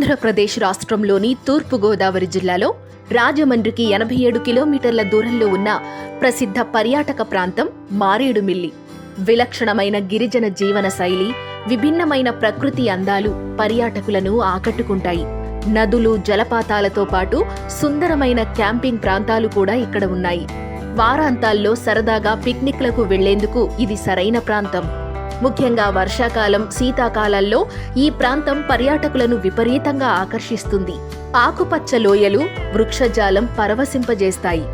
ఆంధ్రప్రదేశ్ రాష్ట్రంలోని తూర్పుగోదావరి జిల్లాలో రాజమండ్రికి ఎనభై ఏడు కిలోమీటర్ల దూరంలో ఉన్న ప్రసిద్ధ పర్యాటక ప్రాంతం మారేడుమిల్లి. విలక్షణమైన గిరిజన జీవన శైలి విభిన్నమైన ప్రకృతి అందాలు పర్యాటకులను ఆకట్టుకుంటాయి. నదులు జలపాతాలతో పాటు సుందరమైన క్యాంపింగ్ ప్రాంతాలు కూడా ఇక్కడ ఉన్నాయి. వారాంతాల్లో సరదాగా పిక్నిక్లకు వెళ్ళేందుకు ఇది సరైన ప్రాంతం. ముఖ్యంగా వర్షాకాలం శీతాకాలాల్లో ఈ ప్రాంతం పర్యాటకులను విపరీతంగా ఆకర్షిస్తుంది. ఆకుపచ్చ లోయలు వృక్షజాలం పరవశింపజేస్తాయి.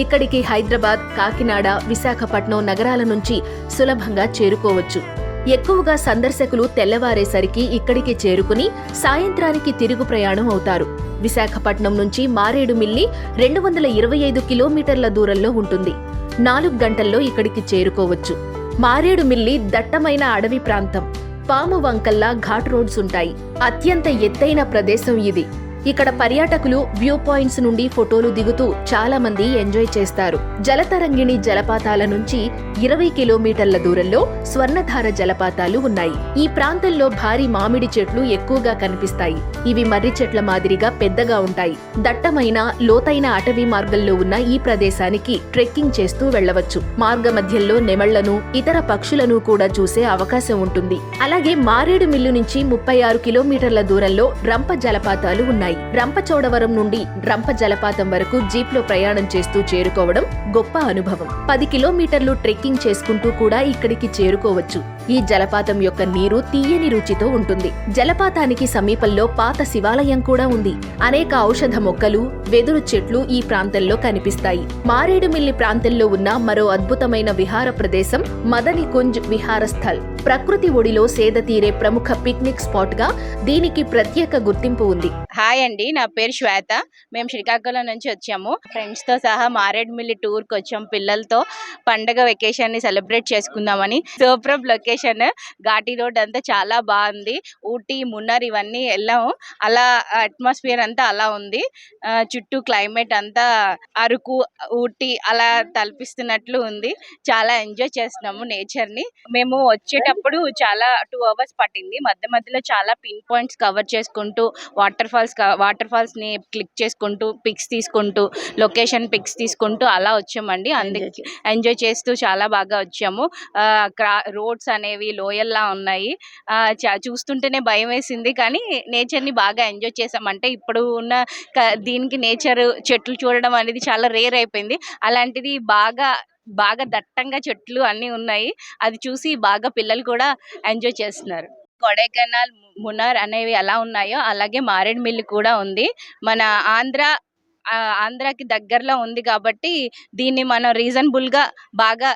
ఇక్కడికి హైదరాబాద్ కాకినాడ విశాఖపట్నం నగరాల నుంచి సులభంగా చేరుకోవచ్చు. ఎక్కువగా సందర్శకులు తెల్లవారేసరికి ఇక్కడికి చేరుకుని సాయంత్రానికి తిరుగు ప్రయాణం అవుతారు. విశాఖపట్నం నుంచి మారేడుమిల్లి రెండు వందల ఇరవై ఐదు కిలోమీటర్ల దూరంలో ఉంటుంది. నాలుగు గంటల్లో ఇక్కడికి చేరుకోవచ్చు. మారేడుమిల్లి దట్టమైన అడవి ప్రాంతం. పాము వంకల్లా ఘాట్ రోడ్స్ ఉంటాయి. అత్యంత ఎత్తైన ప్రదేశం ఇది. ఇక్కడ పర్యాటకులు వ్యూ పాయింట్స్ నుండి ఫోటోలు దిగుతూ చాలా మంది ఎంజాయ్ చేస్తారు. జలతరంగిణి జలపాతాల నుంచి ఇరవై కిలోమీటర్ల దూరంలో స్వర్ణధార జలపాతాలు ఉన్నాయి. ఈ ప్రాంతంలో భారీ మామిడి చెట్లు ఎక్కువగా కనిపిస్తాయి. ఇవి మర్రి చెట్ల మాదిరిగా పెద్దగా ఉంటాయి. దట్టమైన లోతైన అటవీ మార్గంలో ఉన్న ఈ ప్రదేశానికి ట్రెక్కింగ్ చేస్తూ వెళ్ళవచ్చు మార్గ మధ్యంలో నెమళ్ళను ఇతర పక్షులను కూడా చూసే అవకాశం ఉంటుంది. అలాగే మారేడు మిల్లు నుంచి ముప్పై ఆరు కిలోమీటర్ల దూరంలో రంప జలపాతాలు ఉన్నాయి. రంపచోడవరం నుండి రంప జలపాతం వరకు జీప్లో ప్రయాణం చేస్తూ చేరుకోవడం గొప్ప అనుభవం. పది కిలోమీటర్లు ట్రెక్కింగ్ చేసుకుంటూ కూడా ఇక్కడికి చేరుకోవచ్చు. ఈ జలపాతం యొక్క నీరు తీయని రుచితో ఉంటుంది. జలపాతానికి సమీపంలో పాత శివాలయం కూడా ఉంది. అనేక ఔషధ మొక్కలు వెదురు చెట్లు ఈ ప్రాంతంలో కనిపిస్తాయి. మారేడుమిల్లి ప్రాంతంలో ఉన్న మరో అద్భుతమైన విహార ప్రదేశం మదని కుంజ్ విహారస్థల్. ప్రకృతి ఒడిలో సేద తీరే ప్రముఖ పిక్నిక్ స్పాట్గా దీనికి ప్రత్యేక గుర్తింపు ఉంది. హాయ్ అండి నా పేరు శ్వేత. మేము శ్రీకాకుళం నుంచి వచ్చాము. ఫ్రెండ్స్తో సహా మారేడుమిల్లి టూర్కి వచ్చాం పిల్లలతో. పండగ వెకేషన్ని సెలబ్రేట్ చేసుకుందామని. సూపర్ లొకేషన్ ఘాటి రోడ్ అంతా చాలా బాగుంది. ఊటీ మున్నార్ ఇవన్నీ వెళ్ళాము అలా అట్మాస్ఫియర్ అంతా అలా ఉంది. చుట్టూ క్లైమేట్ అంతా అరకు ఊటీ అలా తలపిస్తున్నట్లు ఉంది. చాలా ఎంజాయ్ చేస్తున్నాము నేచర్ని మేము వచ్చేటప్పుడు చాలా టూ అవర్స్ పట్టింది. మధ్య మధ్యలో చాలా పిన్ పాయింట్స్ కవర్ చేసుకుంటూ వాటర్ ఫాల్స్ వాటర్ ఫాల్స్ని క్లిక్ చేసుకుంటూ పిక్స్ తీసుకుంటూ లొకేషన్ పిక్స్ తీసుకుంటూ అలా వచ్చామండి. అందుకే ఎంజాయ్ చేస్తూ చాలా బాగా వచ్చాము. రోడ్స్ అనేవి లోయల్లా ఉన్నాయి. ఆ, చూస్తుంటేనే భయం వేసింది కానీ నేచర్ని బాగా ఎంజాయ్ చేసాం అంటే ఇప్పుడు ఉన్న దీనికి నేచర్ చెట్లు చూడడం అనేది చాలా రేర్ అయిపోయింది. అలాంటిది బాగా బాగా దట్టంగా చెట్లు అన్నీ ఉన్నాయి. అది చూసి బాగా పిల్లలు కూడా ఎంజాయ్ చేస్తున్నారు. కొడైకెనాల్ మునార్ అనేవి ఎలా ఉన్నాయో అలాగే మారేడుమిల్లి కూడా ఉంది. మన ఆంధ్ర ఆంధ్రాకి దగ్గరలో ఉంది కాబట్టి దీన్ని మనం రీజనబుల్గా బాగా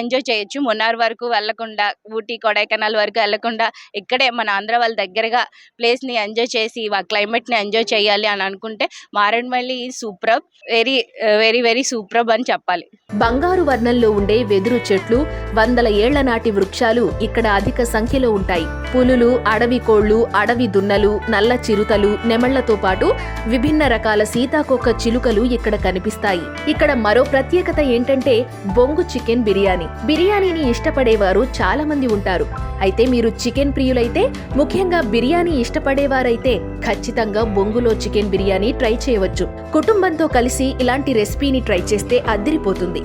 ఎంజాయ్ చేయొచ్చు. మున్నార్ వరకు వెళ్ళకుండా ఊటీ కొడైకెనాల్ వరకు వెళ్ళకుండా ఇక్కడే మన ఆంధ్ర వాళ్ళ దగ్గరగా ప్లేస్ని ఎంజాయ్ చేసి ఆ క్లైమేట్ని ఎంజాయ్ చేయాలి అని అనుకుంటే Maredumilli superb very very very superb అని చెప్పాలి. బంగారు వర్ణంలో ఉండే వెదురు చెట్లు వందల ఏళ్ళ నాటి వృక్షాలు ఇక్కడ అధిక సంఖ్యలో ఉంటాయి. పులులు అడవి కోళ్ళు అడవి దున్నలు నల్ల చిరుతలు నెమళ్ళతో పాటు విభిన్న రకాల సీతాకో ఒక్కొక్క చిలుకలు ఇక్కడ కనిపిస్తాయి. ఇక్కడ మరో ప్రత్యేకత ఏంటంటే బొంగు చికెన్ బిర్యానీ. బిర్యానీని ఇష్టపడేవారు చాలా మంది ఉంటారు. అయితే మీరు చికెన్ ప్రియులైతే ముఖ్యంగా బిర్యానీ ఇష్టపడేవారైతే ఖచ్చితంగా బొంగులో చికెన్ బిర్యానీ ట్రై చేయవచ్చు. కుటుంబంతో కలిసి ఇలాంటి రెసిపీని ట్రై చేస్తే అదిరిపోతుంది.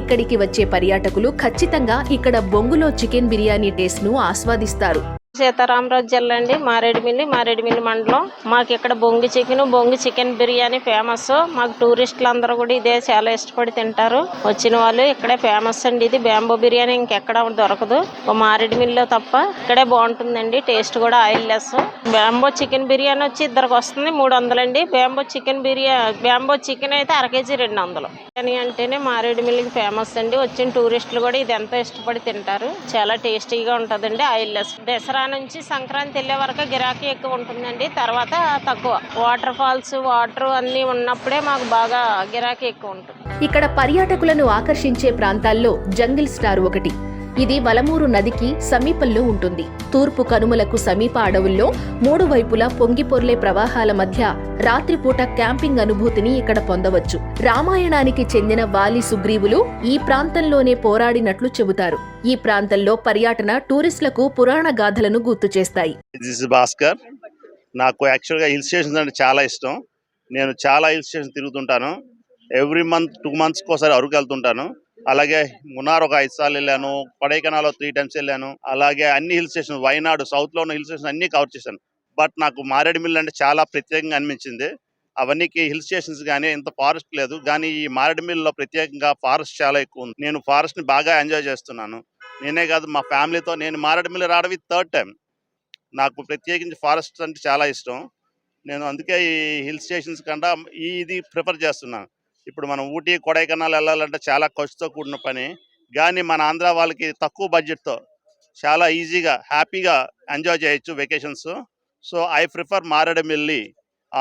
ఇక్కడికి వచ్చే పర్యాటకులు ఖచ్చితంగా ఇక్కడ బొంగులో చికెన్ బిర్యానీ టేస్ట్ను ఆస్వాదిస్తారు. సీతారామరాజు జిల్లా అండి మారేడుమిల్లి మారేడుమిల్లి మండలం. మాకు ఇక్కడ బొంగు చికెన్ బొంగు చికెన్ బిర్యానీ ఫేమస్. మాకు టూరిస్టులు అందరూ కూడా ఇదే చాలా ఇష్టపడి తింటారు. వచ్చిన వాళ్ళు ఇక్కడే ఫేమస్ అండి. ఇది బ్యాంబో బిర్యానీ ఇంకెక్కడ దొరకదు. ఓ మారేడుమిల్లిలో తప్ప ఇక్కడే బాగుంటుందండి. టేస్ట్ కూడా oil less bamboo chicken biryani వచ్చి ఇద్దరికి వస్తుంది మూడు వందలండి bamboo chicken biryani bamboo chicken అయితే అర కేజీ రెండు వందలు. బిర్యానీ అంటేనే మారేడుమిల్లికి ఫేమస్ అండి. వచ్చిన టూరిస్టులు కూడా ఇది ఎంతో ఇష్టపడి తింటారు. చాలా టేస్టీగా ఉంటుందండి ఆయిల్ లెస్ దసరా నుంచి సంక్రాంతి వెళ్ళే వరకు గిరాకీ ఎక్కువ ఉంటుందండి. తర్వాత తక్కువ. వాటర్ ఫాల్స్ వాటర్ అన్నీ ఉన్నప్పుడే మాకు బాగా గిరాకీ ఎక్కువ ఉంటుంది. ఇక్కడ పర్యాటకులను ఆకర్షించే ప్రాంతాల్లో జంగిల్ స్టార్ ఒకటి. ఇది వలమూరు నదికి సమీపంలో ఉంటుంది. తూర్పు కనుమలకు సమీప అడవుల్లో మూడు వైపులా పొంగిపొర్లే ప్రవాహాల మధ్య రాత్రిపూట క్యాంపింగ్ అనుభూతిని ఇక్కడ పొందవచ్చు. రామాయణానికి చెందిన వాలి సుగ్రీవులు ఈ ప్రాంతంలోనే పోరాడినట్లు చెబుతారు. ఈ ప్రాంతంలో పర్యటన టూరిస్టులకు పురాణ గాథలను గుర్తు చేస్తాయి. భాస్కర్ నాకు యాక్చువల్గా హిల్ స్టేషన్స్ అంటే చాలా ఇష్టం. నేను చాలా హిల్ స్టేషన్ తిరుగుతుంటాను. ఎవ్రీ మంత్ టూ మంత్స్కి ఒకసారి అరకు వెళ్తుంటాను. అలాగే మున్నార్ ఒక ఐదు సార్లు వెళ్ళాను కొడైకెనాల్ త్రీ టైమ్స్ వెళ్ళాను అలాగే అన్ని హిల్ స్టేషన్ వైనాడు సౌత్లో ఉన్న హిల్ స్టేషన్ అన్ని కవర్ చేశాను. బట్ నాకు మారేడుమిల్లి అంటే చాలా ప్రత్యేకంగా అనిపించింది. అవన్నీ హిల్ స్టేషన్స్ కానీ ఇంత ఫారెస్ట్ లేదు. కానీ ఈ మారేడుమిల్లిలో ప్రత్యేకంగా ఫారెస్ట్ చాలా ఎక్కువ ఉంది. నేను ఫారెస్ట్ని బాగా ఎంజాయ్ చేస్తున్నాను. నేనే కాదు మా ఫ్యామిలీతో నేను మారేడుమిల్లి రావడం థర్డ్ టైం నాకు ప్రత్యేకించి ఫారెస్ట్ అంటే చాలా ఇష్టం. నేను అందుకే ఈ హిల్ స్టేషన్స్ కన్నా ఇది ప్రిఫర్ చేస్తున్నాను ఇప్పుడు మనం ఊటీ కొడైకెనాల్ వెళ్ళాలంటే చాలా ఖర్చుతో కూడిన పని. కానీ మన ఆంధ్ర వాళ్ళకి తక్కువ బడ్జెట్తో చాలా ఈజీగా హ్యాపీగా ఎంజాయ్ చేయొచ్చు vacations. So I prefer Maredumilli.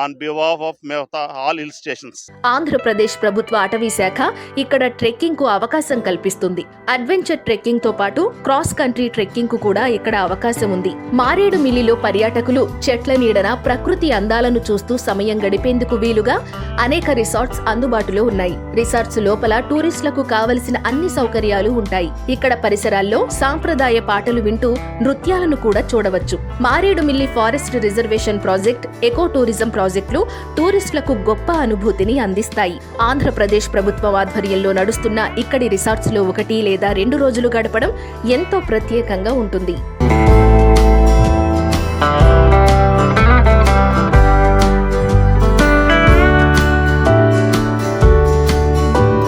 On behalf of Mehta all hill stations Andhra Pradesh ప్రభుత్వ అటవీ శాఖ ఇక్కడ ట్రెక్కింగ్కు అవకాశం కల్పిస్తుంది. అడ్వెంచర్ ట్రెక్కింగ్తో పాటు క్రాస్ కంట్రీ ట్రెక్కింగ్కు కూడా ఇక్కడ అవకాశం ఉంది. మారేడు మిల్లిలో పర్యాటకులు చెట్ల నీడన ప్రకృతి అందాలను చూస్తూ సమయం గడిపేందుకు వీలుగా అనేక రిసార్ట్స్ అందుబాటులో ఉన్నాయి. రిసార్ట్స్ లోపల టూరిస్టులకు కావలసిన అన్ని సౌకర్యాలు ఉంటాయి. ఇక్కడ పరిసరాల్లో సాంప్రదాయ పాటలు వింటూ నృత్యాలను కూడా చూడవచ్చు. Maredumilli forest reservation project eco tourism ప్రాజెక్టులు టూరిస్టులకు గొప్ప అనుభూతిని అందిస్తాయి. ఆంధ్రప్రదేశ్ ప్రభుత్వం ఆధ్వర్యంలో నడుస్తున్న ఇక్కడి రిసార్ట్స్లో ఒకటి లేదా రెండు రోజులు గడపడం ఎంతో ప్రత్యేకంగా ఉంటుంది.